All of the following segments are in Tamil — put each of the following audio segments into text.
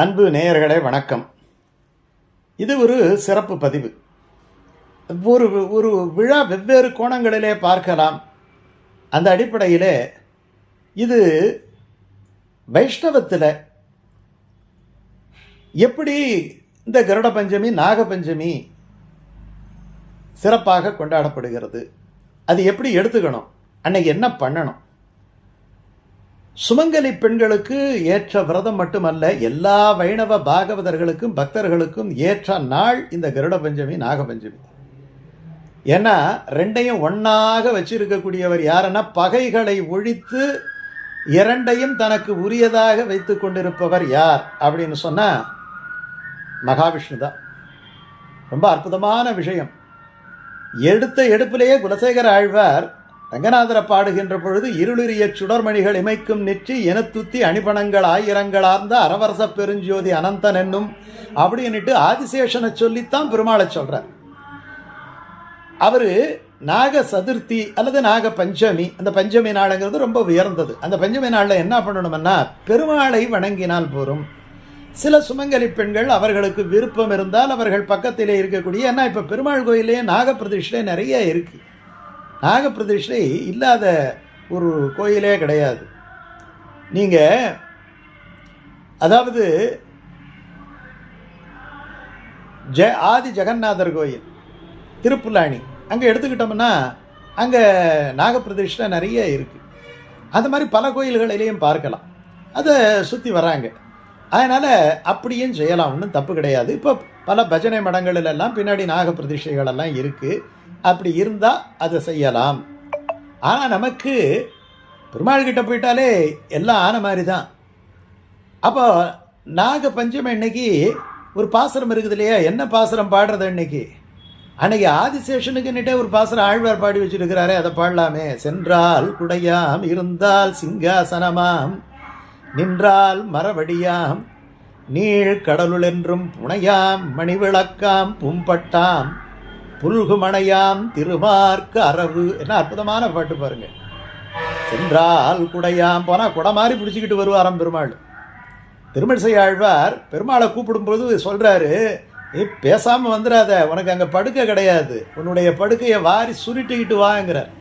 அன்பு நேயர்களே வணக்கம். இது ஒரு சிறப்பு பதிவு. ஒரு ஒரு விழா வெவ்வேறு கோணங்களிலே பார்க்கலாம். அந்த அடிப்படையிலே இது வைஷ்ணவத்தில் எப்படி இந்த கருட பஞ்சமி நாக பஞ்சமி சிறப்பாக கொண்டாடப்படுகிறது. அது எப்படி எடுத்துக்கணும்? அன்னைக்கு என்ன பண்ணணும்? சுமங்கலி பெண்களுக்கு ஏற்ற விரதம் மட்டுமல்ல எல்லா வைணவ பாகவதர்களுக்கும் பக்தர்களுக்கும் ஏற்ற நாள் இந்த கருட பஞ்சமி நாகபஞ்சமி ஏன்னா ரெண்டையும் ஒன்றாக வச்சிருக்கக்கூடியவர் யாருன்னா பகைகளை ஒழித்து இரண்டையும் தனக்கு உரியதாக வைத்து கொண்டிருப்பவர் யார் அப்படின்னு சொன்னால் மகாவிஷ்ணு தான் ரொம்ப அற்புதமான விஷயம். எடுத்த எடுப்பிலேயே குலசேகர ஆழ்வார் ரங்கநாதர பாடுகின்ற பொழுது இருளிரிய சுடர்மணிகள் இமைக்கும் நெற்றி எனத்துத்தி அணிபணங்கள் ஆயிரங்களார்ந்த அரவரச பெருஞ்சோதி அனந்தன் என்னும் அப்படின்னுட்டு ஆதிசேஷனை சொல்லித்தான் பெருமாளை சொல்கிறார் அவர் நாக சதுர்த்தி அல்லது நாக பஞ்சமி அந்த பஞ்சமி நாளுங்கிறது ரொம்ப உயர்ந்தது. அந்த பஞ்சமி நாளில் என்ன பண்ணணும்னா பெருமாளை வணங்கினால் போரும். சில சுமங்கலி பெண்கள் அவர்களுக்கு விருப்பம் இருந்தால் அவர்கள் பக்கத்திலே இருக்கக்கூடிய ஏன்னா இப்போ பெருமாள் கோயிலே நாகப்பிரதிஷ்டை நிறைய இருக்குது நாகப்பிரதிஷ்டை இல்லாத ஒரு கோயிலே கிடையாது. நீங்கள் அதாவது ஜ ஆதி ஜெகநாதர் கோயில் திருப்புல்லாணி அங்கே எடுத்துக்கிட்டோம்னா அங்கே நாகப்பிரதிஷ்டை நிறைய இருக்குது அந்த மாதிரி பல கோயில்களிலையும் பார்க்கலாம். அதை சுற்றி வராங்க. அதனால் அப்படியும் செய்யலாம் ஒன்றும் தப்பு கிடையாது. இப்போ பல பஜனை மடங்களிலெல்லாம் பின்னாடி நாகப்பிரதிஷ்டைகள் எல்லாம் இருக்குது அப்படி இருந்தால் அதை செய்யலாம். ஆனால் நமக்கு பெருமாள் கிட்ட போயிட்டாலே எல்லாம் ஆன மாதிரி தான் அப்போ நாக பஞ்சமி இன்னைக்கு ஒரு பாசுரம் இருக்குது இல்லையா? என்ன பாசுரம் பாடுறது இன்னைக்கு அன்னைக்கு ஆதிசேஷனுக்குன்னுட்டே ஒரு பாசுரம் ஆழ்வார் பாடி வச்சிருக்கிறாரே அதை பாடலாமே. சென்றால் குடையாம் இருந்தால் சிங்காசனமாம் நின்றால் மரவடியாம் நீள் கடலுளென்றும் புனையாம் மணிவிளக்காம் பும்பட்டாம் புல்குமணையாம் திருமார்க்கு அரவு என்ன அற்புதமான பாட்டு பாருங்க. சென்றால் குடையாம் போனால் குடை மாதிரி பிடிச்சிக்கிட்டு வருவாராம் பெருமாள். திருமணிசை ஆழ்வார் பெருமாளை கூப்பிடும்போது சொல்கிறாரு ஏ பேசாமல் வந்துடாத உனக்கு அங்கே படுக்கை கிடையாது. உன்னுடைய படுக்கையை வாரி சுருட்டிக்கிட்டு வாங்கிறார்.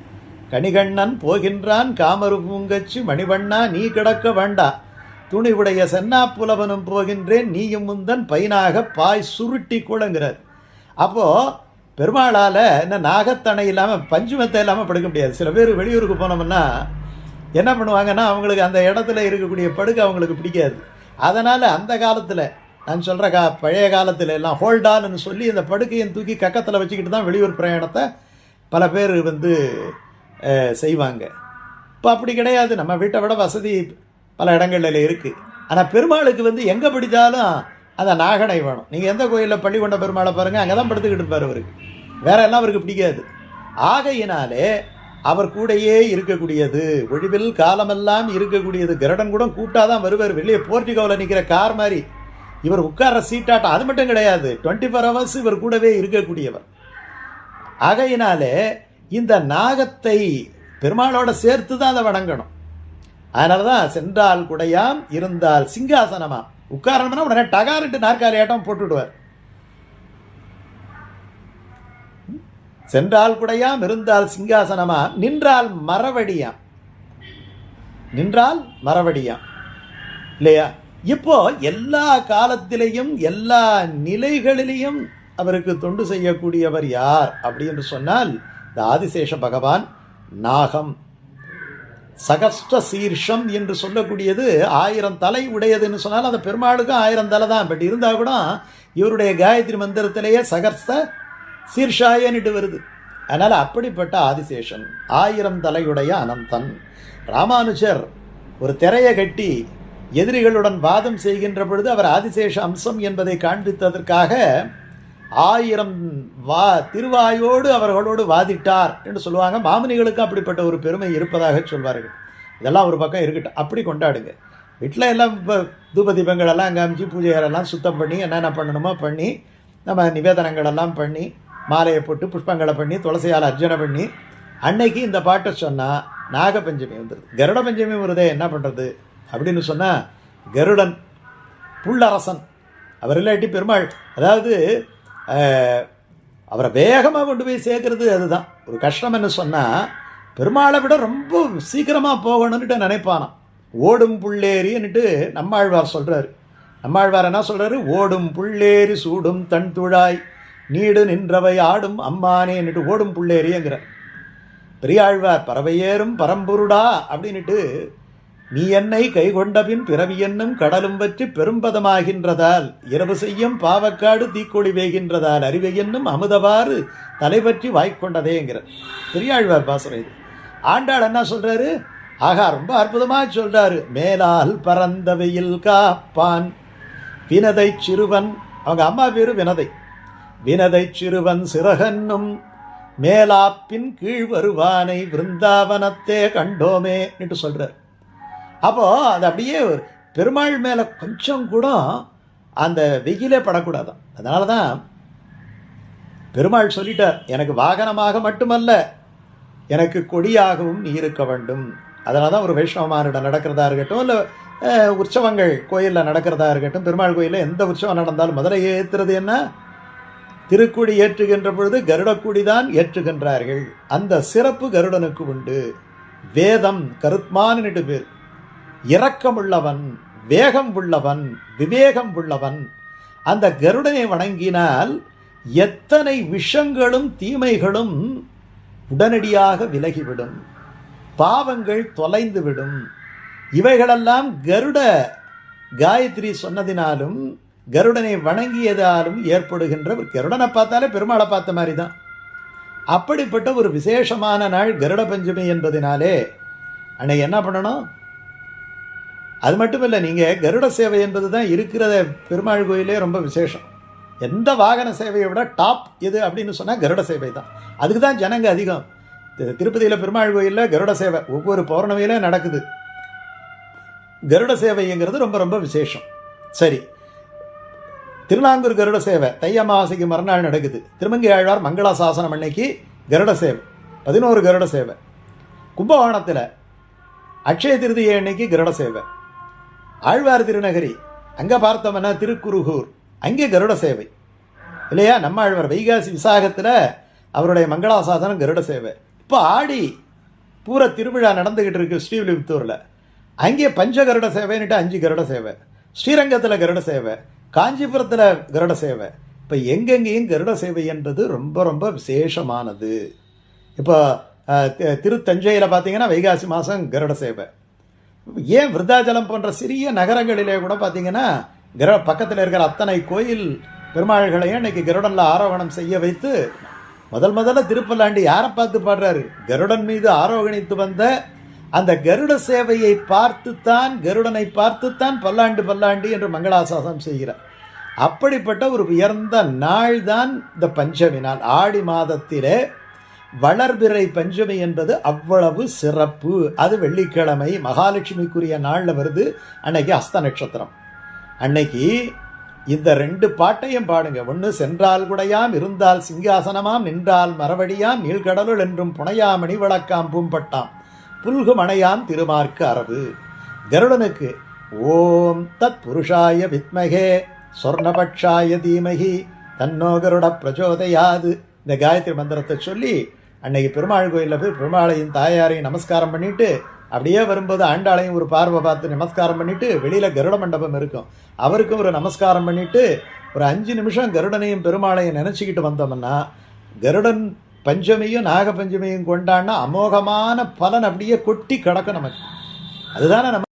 கணிகண்ணன் போகின்றான் காமரு பூங்கச்சி மணிவண்ணா நீ கிடக்க வேண்டாம் துணிவுடைய சென்னா புலவனும் போகின்றேன். நீயும் முந்தன் பைனாக பாய் சுருட்டி கூடங்கிறார் அப்போது பெருமாளால் என்ன நாகத்தணை இல்லாமல் பஞ்சுமத்தை இல்லாமல் படுக்க முடியாது. சில பேர் வெளியூருக்கு போனோம்னா என்ன பண்ணுவாங்கன்னா அவங்களுக்கு அந்த இடத்துல இருக்கக்கூடிய படுக்கை அவங்களுக்கு பிடிக்காது. அதனால் அந்த காலத்தில் நான் சொல்கிற கா பழைய காலத்தில் எல்லாம் ஹோல்டான்னு சொல்லி இந்த படுக்கையும் தூக்கி கக்கத்தில் வச்சுக்கிட்டு தான் வெளியூர் பிரயாணத்தை பல பேர் வந்து செய்வாங்க. இப்போ அப்படி கிடையாது. நம்ம வீட்டை விட வசதி பல இடங்களில் இருக்குது ஆனால் பெருமாளுக்கு வந்து எங்கே பிடித்தாலும் அந்த நாகனை வேணும். நீங்கள் எந்த கோயிலில் பள்ளி கொண்ட பெருமாளை பாருங்கள் அங்கே தான் படுத்துக்கிட்டு இருப்பார் அவருக்கு வேற எல்லாம் அவருக்கு பிடிக்காது. ஆகையினாலே அவர் கூடயே இருக்கக்கூடியது ஒழிவில் காலமெல்லாம் இருக்கக்கூடியது கருடன் கூட கூப்பிட்டாதான் வருவார். வெளியே போர்ட்டிகோவில் நிற்கிற கார் மாதிரி. இவர் உட்கார்ற சீட்டாட்டம் அது மட்டும் கிடையாது. டுவெண்ட்டி ஃபோர் ஹவர்ஸ் இவர் கூடவே இருக்கக்கூடியவர். ஆகையினாலே இந்த நாகத்தை பெருமாளோட சேர்த்து தான் அதை வணங்கணும். அதனால தான் சென்றால் குடையாம் இருந்தால் சிங்காசனமாம் உட்காரணும்னா உடனே டகாரிட்டு நாற்காலி ஆட்டம் போட்டுவிடுவார் சென்றால் குடையாம் இருந்தால் சிங்காசனமாம் நின்றால் மரவடியாம். நின்றால் மரவடியாம். இல்லையா? இப்போ எல்லா காலத்திலையும் எல்லா நிலைகளிலையும் அவருக்கு தொண்டு செய்யக்கூடியவர் யார்? அப்படின்னு சொன்னால் இந்த ஆதிசேஷ பகவான் நாகம். சகஸ்ட சீர்ஷம் என்று சொல்லக்கூடியது ஆயிரம் தலை உடையதுன்னு சொன்னால் அந்த பெருமாளுக்கும் ஆயிரம் தலை தான். பட் இருந்தால் கூட இவருடைய காயத்ரி மந்திரத்திலேயே சகஸ்த சீர்ஷாயன்ட்டு வருது. அதனால் அப்படிப்பட்ட ஆதிசேஷன் ஆயிரம் தலையுடைய அனந்தன். ராமானுஜர் ஒரு திரையை கட்டி எதிரிகளுடன் வாதம் செய்கின்ற பொழுது அவர் ஆதிசேஷ அம்சம் என்பதை காண்பித்ததற்காக ஆயிரம் வா திருவாயோடு அவர்களோடு வாதிட்டார் என்று சொல்லுவாங்க. மாமனிகளுக்கு அப்படிப்பட்ட ஒரு பெருமை இருப்பதாக சொல்வார்கள். இதெல்லாம் ஒரு பக்கம் இருக்கட்டும். அப்படி கொண்டாடுங்க. வீட்டில் எல்லாம் இப்போ தூப தீபங்கள் எல்லாம் அமைச்சு பூஜைகளெல்லாம் சுத்தம் பண்ணி என்னென்ன பண்ணணுமோ பண்ணி நம்ம நிவேதனங்களெல்லாம் பண்ணி மாலையை போட்டு புஷ்பங்களை பண்ணி துளசியால் அர்ச்சனை பண்ணி அன்னைக்கு இந்த பாட்டை சொன்னால் நாகபஞ்சமி வந்துடுது கருட பஞ்சமி வருதே என்ன பண்ணுறது அப்படின்னு சொன்னால் கருடன் புள்ளரசன். அவர் இல்லாட்டி பெருமாள். அதாவது அவரை வேகமாக கொண்டு போய் சேர்க்கறது அதுதான். ஒரு கஷ்டம் என்ன சொன்னால் பெருமாளை விட ரொம்ப சீக்கிரமாக போகணுன்னுட்டு நினைப்பானாம். ஓடும் புள்ளேரின்னுட்டு நம்மாழ்வார் சொல்கிறாரு நம்மாழ்வார் என்ன சொல்கிறாரு ஓடும் புள்ளேரி சூடும் தன் துழாய் நீடு நின்றவை ஆடும் அம்மானேன்னுட்டு ஓடும் புள்ளேரிங்கிறார் பெரியாழ்வார் பறவையேறும் பரம்பொருடா அப்படின்னுட்டு நீ என்னை கைகொண்ட பின் பிறவி என்னும் கடலும் பற்றி பெரும்பதமாகின்றதால் இரவு செய்யும் பாவக்காடு தீக்கொழி வேகின்றதால் அறிவை என்னும் அமுதவாறு தலைபற்றி வாய்க்கொண்டதேங்கிற பெரியாழ்வார் பாசுரம் இது. ஆண்டாள் என்ன சொல்றாரு? ஆகா ரொம்ப அற்புதமாக சொல்றாரு. மேலால் பறந்தவையில் காப்பான் வினதை சிறுவன் அவங்க அம்மா பேரு வினதை. வினதை சிறுவன் சிறகன்னும் மேலாப்பின் கீழ் வருவானை விருந்தாவனத்தே கண்டோமே என்று சொல்கிறார் அப்போ அது அப்படியே ஒரு பெருமாள் மேலே கொஞ்சம் கூட அந்த வெயிலே படக்கூடாதான் அதனால தான் பெருமாள் சொல்லிட்டார் எனக்கு வாகனமாக மட்டுமல்ல எனக்கு கொடியாகவும் நீ இருக்க வேண்டும். அதனால தான் ஒரு வைஷ்ணவமானிடம் நடக்கிறதா இருக்கட்டும் இல்லை உற்சவங்கள் கோயிலில் நடக்கிறதா இருக்கட்டும் பெருமாள் கோயிலில் எந்த உற்சவம் நடந்தாலும் முதல்ல ஏற்றுறது என்ன? திருக்குடி ஏற்றுகின்ற பொழுது கருடக்குடி தான் ஏற்றுகின்றார்கள். அந்த சிறப்பு கருடனுக்கு உண்டு. வேதம் கருத்மான்னுட்டு பேர் இரக்கமுள்ளவன் வேகம் உள்ளவன் விவேகம் உள்ளவன் அந்த கருடனை வணங்கினால் எத்தனை விஷங்களும் தீமைகளும் உடனடியாக விலகிவிடும். பாவங்கள் தொலைந்துவிடும். இவைகளெல்லாம் கருட காயத்ரி சொன்னதினாலும் கருடனை வணங்கியதாலும் ஏற்படுகின்ற ஒரு கருடனை பார்த்தாலே பெருமாளை பார்த்த மாதிரி தான் அப்படிப்பட்ட ஒரு விசேஷமான நாள் கருட பஞ்சமி என்பதினாலே அன்னைக்கு என்ன பண்ணணும்? அது மட்டும் இல்லை நீங்கள் கருட சேவை என்பது தான் இருக்கிறத பெருமாள் கோயிலே ரொம்ப விசேஷம். எந்த வாகன சேவையை விட டாப் எது அப்படின்னு சொன்னால் கருட சேவை தான். அதுக்கு தான் ஜனங்க அதிகம். திரு- திருப்பதியில் பெருமாள் கோயிலில் கருட சேவை ஒவ்வொரு பௌர்ணமியில நடக்குது. கருட சேவைங்கிறது ரொம்ப ரொம்ப விசேஷம். சரி. திருநாங்கூர் கருட சேவை தை அமாவாசைக்கு மறுநாள் நடக்குது. திருமங்கை ஆழ்வார் மங்களா சாசனம் அன்னைக்கு கருட சேவை பதினோரு கருட சேவை. கும்பகோணத்தில் அக்ஷய திருதியை அன்னைக்கு கருட சேவை. ஆழ்வார் திருநகரி அங்கே பார்த்தோம்னா திருக்குருகூர் அங்கே கருட சேவை. இல்லையா? நம்ம ஆழ்வார் வைகாசி விசாகத்தில் அவருடைய மங்களாசாசனம் கருட சேவை. இப்போ ஆடி பூர திருவிழா நடந்துக்கிட்டு இருக்கு ஸ்ரீவில்லிபுத்தூரில். அங்கே பஞ்ச கருட சேவைன்னுட்டு அஞ்சு கருட சேவை. ஸ்ரீரங்கத்தில் கருட சேவை காஞ்சிபுரத்தில் கருட சேவை. இப்போ எங்கெங்கேயும் கருட சேவை என்பது ரொம்ப ரொம்ப விசேஷமானது. இப்போ திருத்தஞ்சையில் பார்த்தீங்கன்னா வைகாசி மாதம் கருட சேவை. ஏன் விருத்தாச்சலம் போன்ற சிறிய நகரங்களிலே கூட பார்த்தீங்கன்னா கிர பக்கத்தில் இருக்கிற அத்தனை கோயில் பெருமாள்களையும் இன்றைக்கி கருடனில் ஆரோகணம் செய்ய வைத்து முதல் முதல்ல திருப்பல்லாண்டி யாரை பார்த்து பாடுறாரு? கருடன் மீது ஆரோகணித்து வந்த அந்த கருட சேவையை பார்த்துத்தான் கருடனை பார்த்துத்தான் பல்லாண்டு பல்லாண்டு என்று மங்களாசாசனம் செய்கிறார். அப்படிப்பட்ட ஒரு உயர்ந்த நாள் தான் இந்த பஞ்சமி நாள். ஆடி மாதத்திலே வளர்பிறை பஞ்சமி என்பது அவ்வளவு சிறப்பு. அது வெள்ளிக்கிழமை மகாலட்சுமிக்குரிய நாளில் வருது. அன்னைக்கு அஸ்த நட்சத்திரம். அன்னைக்கு இந்த ரெண்டு பாட்டையும் பாடுங்க. ஒன்று சென்றால் குடையாம் இருந்தால் சிங்காசனமாம் நின்றால் மரவடியாம் நீள்கடலுள் என்றும் புனையாமணி வழக்காம் பூம்பட்டாம் புல்கு மணையாம் திருமார்க்கு அரவு கருடனுக்கு ஓம் தத் புருஷாய வித்மகே சொர்ணபக்ஷாய தீமகி தன்னோகருட பிரச்சோதையாது. இந்த காயத்ரி மந்திரத்தை சொல்லி அன்னைக்கு பெருமாள் கோயிலில் போய் பெருமாளையும் தாயாரையும் நமஸ்காரம் பண்ணிட்டு அப்படியே வரும்போது ஆண்டாளையும் ஒரு பார்வை பார்த்து நமஸ்காரம் பண்ணிவிட்டு வெளியில் கருட மண்டபம் இருக்கும். அவருக்கும் ஒரு நமஸ்காரம் பண்ணிவிட்டு ஒரு அஞ்சு நிமிஷம் கருடனையும் பெருமாளையும் நினச்சிக்கிட்டு வந்தோம்னா கருடன் பஞ்சமியும் நாகபஞ்சமியும் கொண்டாடினா அமோகமான பலன் அப்படியே கொட்டி கிடக்கும் நமக்கு. அதுதானே நம்ம